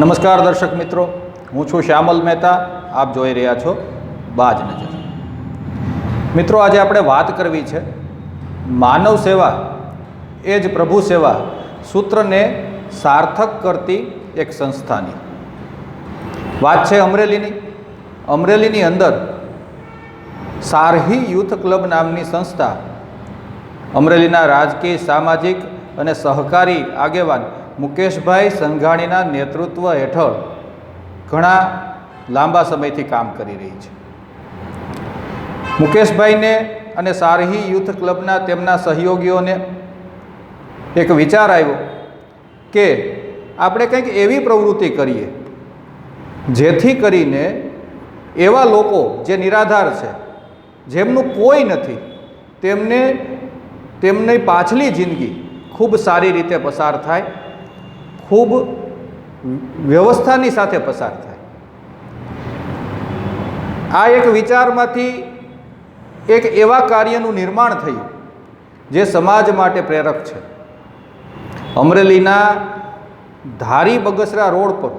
નમસ્કાર દર્શક મિત્રો, હું છું શ્યામલ મહેતા, આપ જોઈ રહ્યા છો બાજ નજર. મિત્રો, આજે આપણે વાત કરવી છે, માનવ સેવા એ જ પ્રભુ સેવા સૂત્રને સાર્થક કરતી એક સંસ્થાની. વાત છે અમરેલીની. અમરેલીની અંદર સારહી યુથ ક્લબ નામની સંસ્થા અમરેલીના રાજકીય, સામાજિક અને સહકારી આગેવાન મુકેશભાઈ સંઘાણીના નેતૃત્વ હેઠળ ઘણા લાંબા સમયથી કામ કરી રહી છે. મુકેશભાઈને અને સારહી યુથ ક્લબના તેમના સહયોગીઓને એક વિચાર આવ્યો કે આપણે કંઈક એવી પ્રવૃત્તિ કરીએ જેથી કરીને એવા લોકો જે નિરાધાર છે, જેમનું કોઈ નથી, તેમને તેમની પાછલી જિંદગી ખૂબ સારી રીતે પસાર થાય ખૂબ વ્યવસ્થાની સાથે પસાર થાય. આ એક વિચારમાંથી એક એવા કાર્યનું નિર્માણ થયું, જે સમાજ માટે પ્રેરક છે. અમરેલીના ધારી બગસરા રોડ પર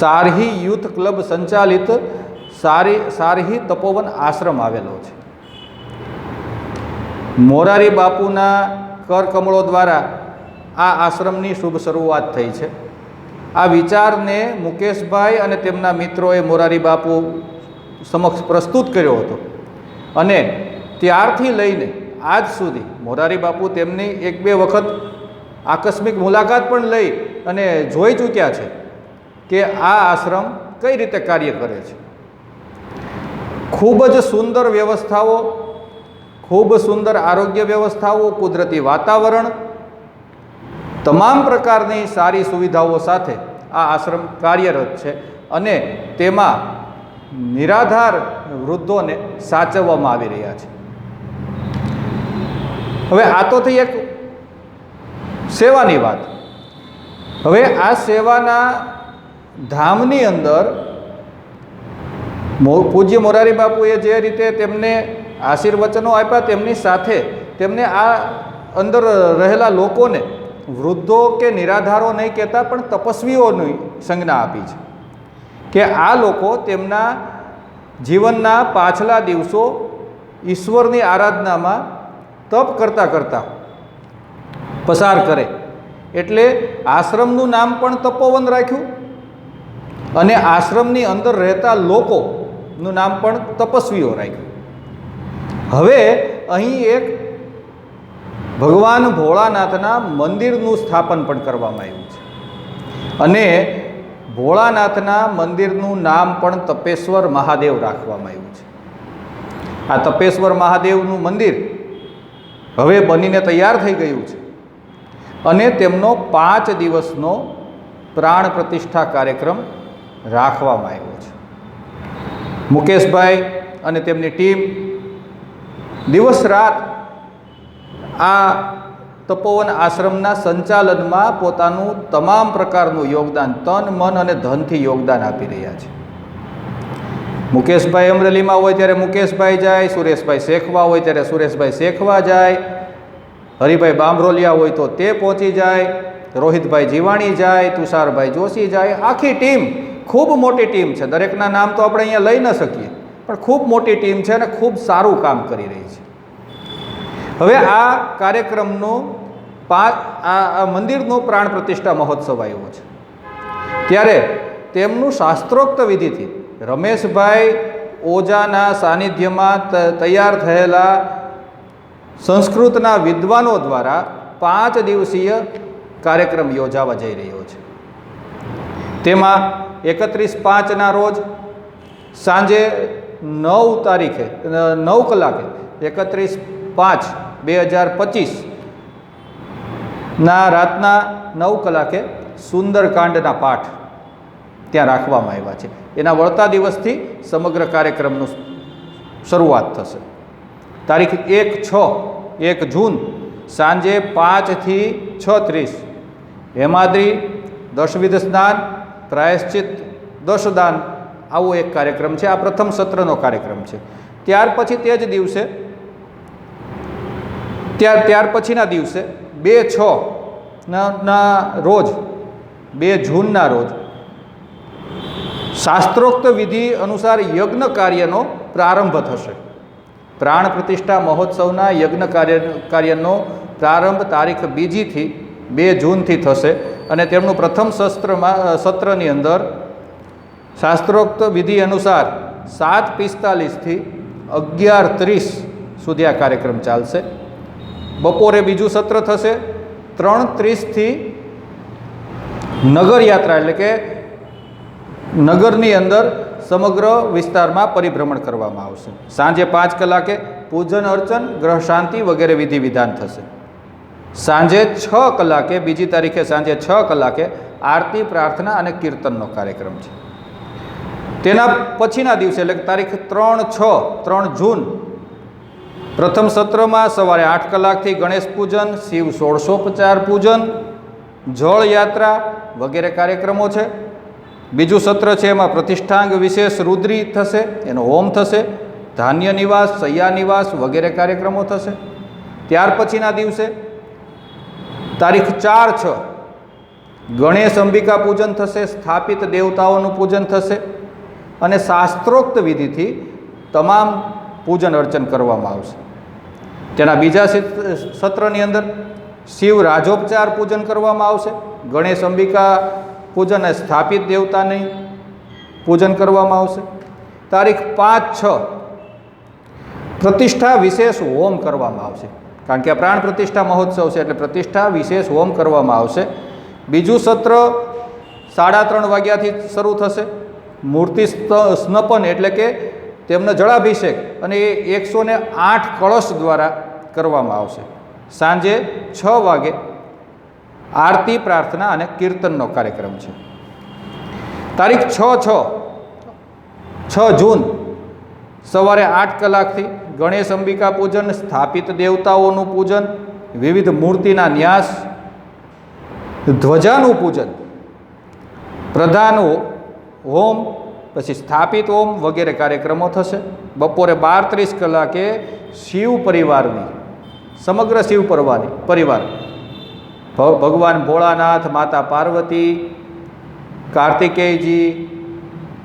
સારહી યુથ ક્લબ સંચાલિત સારી, સારહી તપોવન આશ્રમ આવેલો છે. મોરારી બાપુના કરકમળો દ્વારા આ આશ્રમની શુભ શરૂઆત થઈ છે. આ વિચારને મુકેશભાઈ અને તેમના મિત્રોએ મોરારી બાપુ સમક્ષ પ્રસ્તુત કર્યો હતો. અને ત્યારથી લઈને આજ સુધી મોરારી બાપુ તેમની એક બે વખત આકસ્મિક મુલાકાત પણ લઈ અને જોઈ ચૂક્યા છે કે આ આશ્રમ કઈ રીતે કાર્ય કરે છે. ખૂબ જ સુંદર વ્યવસ્થાઓ, ખૂબ સુંદર આરોગ્ય વ્યવસ્થાઓ, કુદરતી વાતાવરણ તમામ પ્રકારની સારી સુવિધાઓ સાથે આ આશ્રમ કાર્યરત છે અને તેમાં નિરાધાર વૃદ્ધોને સાચવવામાં આવી રહ્યા છે. હવે આ તો થઈ એક સેવાની વાત. હવે આ સેવાના ધામની અંદર પૂજ્ય મોરારી બાપુએ જે રીતે તેમને આશીર્વચનો આપ્યા, તેમની સાથે તેમને આ અંદર રહેલા લોકોને વૃદ્ધો કે નિરાધારો નહીં કહેતા, પણ તપસ્વીઓની સંજ્ઞા આપી છે કે આ લોકો તેમના જીવનના પાછલા દિવસો ઈશ્વરની આરાધનામાં તપ કરતાં કરતાં પસાર કરે. એટલે આશ્રમનું નામ પણ તપોવન રાખ્યું અને આશ્રમની અંદર રહેતા લોકોનું નામ પણ તપસ્વીઓ રાખ્યું. હવે અહીં એક ભગવાન ભોળાનાથના મંદિરનું સ્થાપન પણ કરવામાં આવ્યું છે. અને ભોળાનાથના મંદિરનું નામ પણ તપેશ્વર મહાદેવ રાખવામાં આવ્યું છે. આ તપેશ્વર મહાદેવનું મંદિર હવે બનીને તૈયાર થઈ ગયું છે અને તેમનો પાંચ દિવસનો પ્રાણ પ્રતિષ્ઠા કાર્યક્રમ રાખવામાં આવ્યો છે. મુકેશભાઈ અને તેમની ટીમ દિવસ રાત આ તપોવન આશ્રમના સંચાલનમાં પોતાનું તમામ પ્રકારનું યોગદાન તન, મન અને ધનથી યોગદાન આપી રહ્યા છે. મુકેશભાઈ અમરેલીમાં હોય ત્યારે મુકેશભાઈ જાય, સુરેશભાઈ શેખવા હોય ત્યારે સુરેશભાઈ શેખવા જાય, હરિભાઈ બામરોલિયા હોય તો તે પહોંચી જાય, રોહિતભાઈ જીવાણી જાય, તુષારભાઈ જોશી જાય, આખી ટીમ, ખૂબ મોટી ટીમ છે. દરેકના નામ તો આપણે અહીંયા લઈ ન શકીએ, પણ ખૂબ મોટી ટીમ છે અને ખૂબ સારું કામ કરી રહી છે. હવે આ કાર્યક્રમનો પાંચ આ મંદિરનો પ્રાણ પ્રતિષ્ઠા મહોત્સવ આવ્યો છે. ત્યારે તેમનું શાસ્ત્રોક્ત વિધિથી રમેશભાઈ ઓજાના સાનિધ્યમાં તૈયાર થયેલા સંસ્કૃતના વિદ્વાનો દ્વારા પાંચ દિવસીય કાર્યક્રમ યોજાવા જઈ રહ્યો છે. તેમાં એકત્રીસ પાંચના રોજ સાંજે નવ તારીખે નવ કલાકે એકત્રીસ પાંચ બે હજાર પચીસના રાતના નવ કલાકે સુંદરકાંડના પાઠ ત્યાં રાખવામાં આવ્યા છે. એના વળતા દિવસથી સમગ્ર કાર્યક્રમનું શરૂઆત થશે. તારીખ એક છ, એક જૂન, સાંજે પાંચથી છ ત્રીસ હેમાદ્રી, દશવિધ સ્નાન, પ્રાયશ્ચિત, દશદાન, આવો એક કાર્યક્રમ છે. આ પ્રથમ સત્રનો કાર્યક્રમ છે. ત્યાર પછી તે જ દિવસે ત્યાર ત્યાર પછીના દિવસે, બે, છ, ના રોજ, બે જૂનના રોજ, શાસ્ત્રોક્ત વિધિ અનુસાર યજ્ઞ કાર્યનો પ્રારંભ થશે. પ્રાણ પ્રતિષ્ઠા મહોત્સવના યજ્ઞ કાર્ય, કાર્યનો પ્રારંભ તારીખ બીજીથી, બે જૂનથી થશે અને તેમનું પ્રથમ શસ્ત્રમાં સત્રની અંદર શાસ્ત્રોક્ત વિધિ અનુસાર સાત પિસ્તાલીસથી અગિયાર ત્રીસ સુધી આ કાર્યક્રમ ચાલશે. બપોરે બીજું સત્ર થશે. ત્રણ ત્રીસથી નગરયાત્રા એટલે કે નગરની અંદર સમગ્ર વિસ્તારમાં પરિભ્રમણ કરવામાં આવશે. સાંજે પાંચ કલાકે પૂજન, અર્ચન, ગ્રહ શાંતિ વગેરે વિધિ વિધાન થશે. સાંજે છ કલાકે, બીજી તારીખે સાંજે છ કલાકે આરતી, પ્રાર્થના અને કીર્તનનો કાર્યક્રમ છે. તેના પછીના દિવસે એટલે તારીખ ત્રણ છ, ત્રણ જૂન પ્રથમ સત્રમાં સવારે આઠ કલાકથી ગણેશ પૂજન, શિવ સોળસોપચાર પૂજન, જળ યાત્રા વગેરે કાર્યક્રમો છે. બીજું સત્ર છે એમાં પ્રતિષ્ઠાંગ વિશેષ રુદ્રી થશે, એનો હોમ થશે, ધાન્ય નિવાસ, સૈયા નિવાસ વગેરે કાર્યક્રમો થશે. ત્યાર પછીના દિવસે તારીખ ચાર છ ગણેશ અંબિકા પૂજન થશે, સ્થાપિત દેવતાઓનું પૂજન થશે અને શાસ્ત્રોક્ત વિધિથી તમામ પૂજન અર્ચન કરવામાં આવશે. તેના બીજા સત્રની અંદર શિવ રાજોપચાર પૂજન કરવામાં આવશે. ગણેશ અંબિકા પૂજન સ્થાપિત દેવતાની પૂજન કરવામાં આવશે. તારીખ પાંચ છ પ્રતિષ્ઠા વિશેષ હોમ કરવામાં આવશે. કારણ કે પ્રાણ પ્રતિષ્ઠા મહોત્સવ છે એટલે પ્રતિષ્ઠા વિશેષ હોમ કરવામાં આવશે. બીજું સત્ર સાડા ત્રણ વાગ્યાથી શરૂ થશે. મૂર્તિ સ્નપન એટલે કે તેમનો જળાભિષેક અને એ એકસો ને આઠ કળશ દ્વારા કરવામાં આવશે. સાંજે છ વાગે આરતી, પ્રાર્થના અને કીર્તનનો કાર્યક્રમ છે. તારીખ છ છ છ જૂન, સવારે આઠ કલાકથી ગણેશ અંબિકા પૂજન, સ્થાપિત દેવતાઓનું પૂજન, વિવિધ મૂર્તિના ન્યાસ, ધ્વજાનું પૂજન, પ્રધાન હોમ પછી સ્થાપિત ઓમ વગેરે કાર્યક્રમો થશે. બપોરે બાર ત્રીસ કલાકે શિવ પરિવારની, સમગ્ર શિવ પરવાની, પરિવાર. ભગવાન ભોળાનાથ, માતા પાર્વતી, કાર્તિકેયજી,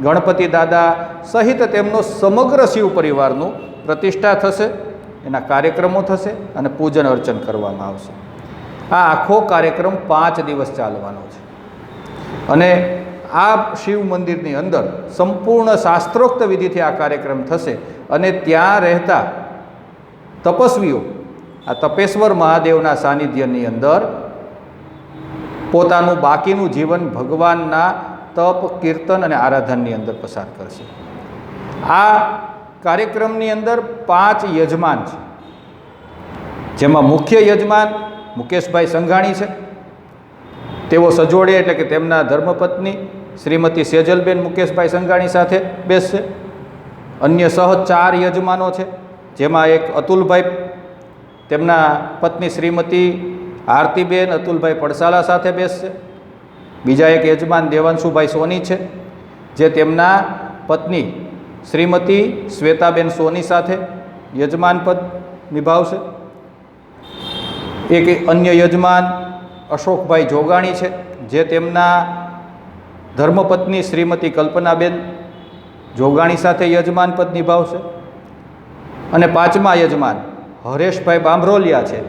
ગણપતિ દાદા સહિત તેમનો સમગ્ર શિવ પરિવારનું પ્રતિષ્ઠા થશે, એના કાર્યક્રમો થશે અને પૂજન અર્ચન કરવામાં આવશે. આ આખો કાર્યક્રમ પાંચ દિવસ ચાલવાનો છે. અને આ શિવ મંદિરની અંદર સંપૂર્ણ શાસ્ત્રોક્ત વિધિથી આ કાર્યક્રમ થશે અને ત્યાં રહેતા તપસ્વીઓ, આ તપેશ્વર મહાદેવના સાનિધ્યની અંદર પોતાનું બાકીનું જીવન ભગવાનના તપ, કીર્તન અને આરાધનની અંદર પસાર કરશે. આ કાર્યક્રમની અંદર પાંચ યજમાન છે. જેમાં મુખ્ય યજમાન મુકેશભાઈ સંઘાણી છે. તેઓ સજોડે એટલે કે તેમના ધર્મપત્ની શ્રીમતી સેજલબેન મુકેશભાઈ સંઘાણી સાથે બેસશે. અન્ય સહ ચાર યજમાનો છે, જેમાં એક અતુલભાઈ, તેમના પત્ની શ્રીમતી આરતીબેન, અતુલભાઈ પડસાલા સાથે બેસશે. બીજા એક યજમાન દેવાંશુભાઈ સોની છે, જે તેમના પત્ની શ્રીમતી શ્વેતાબેન સોની સાથે યજમાન પદ નિભાવશે. એક અન્ય યજમાન અશોકભાઈ જોગાણી છે, જે તેમના ધર્મપત્ની શ્રીમતી કલ્પનાબેન જોગાણી સાથે યજમાન પદ નિભાવશે. અને પાંચમા યજમાન હરેશભાઈ બાંભરોલિયા છે,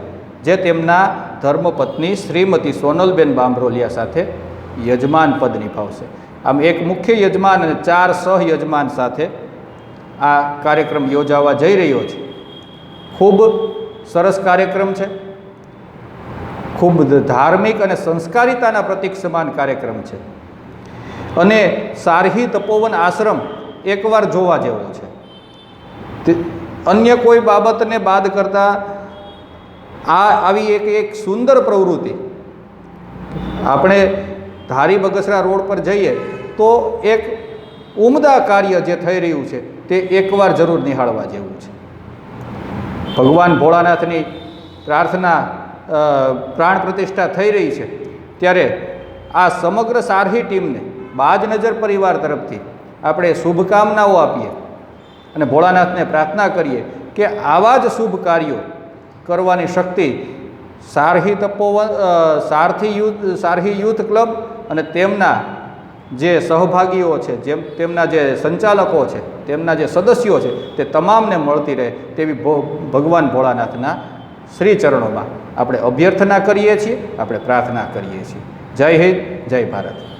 જે તેમના ધર્મપત્ની શ્રીમતી સોનલબેન બાંભરોલિયા સાથે યજમાન પદ નિભાવશે. આમ એક મુખ્ય યજમાન અને ચાર સહ યજમાન સાથે આ કાર્યક્રમ યોજાવા જઈ રહ્યો છે. ખૂબ સરસ કાર્યક્રમ છે. ખૂબ ધાર્મિક અને સંસ્કારિતાના પ્રતીક સમાન કાર્યક્રમ છે. અને સારહી તપોવન આશ્રમ એકવાર જોવા જેવો છે. અન્ય કોઈ બાબતને બાદ કરતાં આ આવી એક એક સુંદર પ્રવૃત્તિ. આપણે ધારી બગસરા રોડ પર જઈએ તો એક ઉમદા કાર્ય જે થઈ રહ્યું છે તે એકવાર જરૂર નિહાળવા જેવું છે. ભગવાન ભોળાનાથની પ્રાર્થના પ્રાણ પ્રતિષ્ઠા થઈ રહી છે ત્યારે આ સમગ્ર સારહી ટીમને બાજ નજર પરિવાર તરફથી આપણે શુભકામનાઓ આપીએ અને ભોળાનાથને પ્રાર્થના કરીએ કે આવા જ શુભ કાર્યો કરવાની શક્તિ સારહી તપોવન સારથી યુથ સારહી યુથ ક્લબ અને તેમના જે સહભાગીઓ છે, જેમ તેમના જે સંચાલકો છે, તેમના જે સદસ્યો છે, તે તમામને મળતી રહે તેવી ભગવાન ભોળાનાથના શ્રી ચરણોમાં આપણે અભ્યર્થના કરીએ છીએ, આપણે પ્રાર્થના કરીએ છીએ. જય હિન્દ, જય ભારત.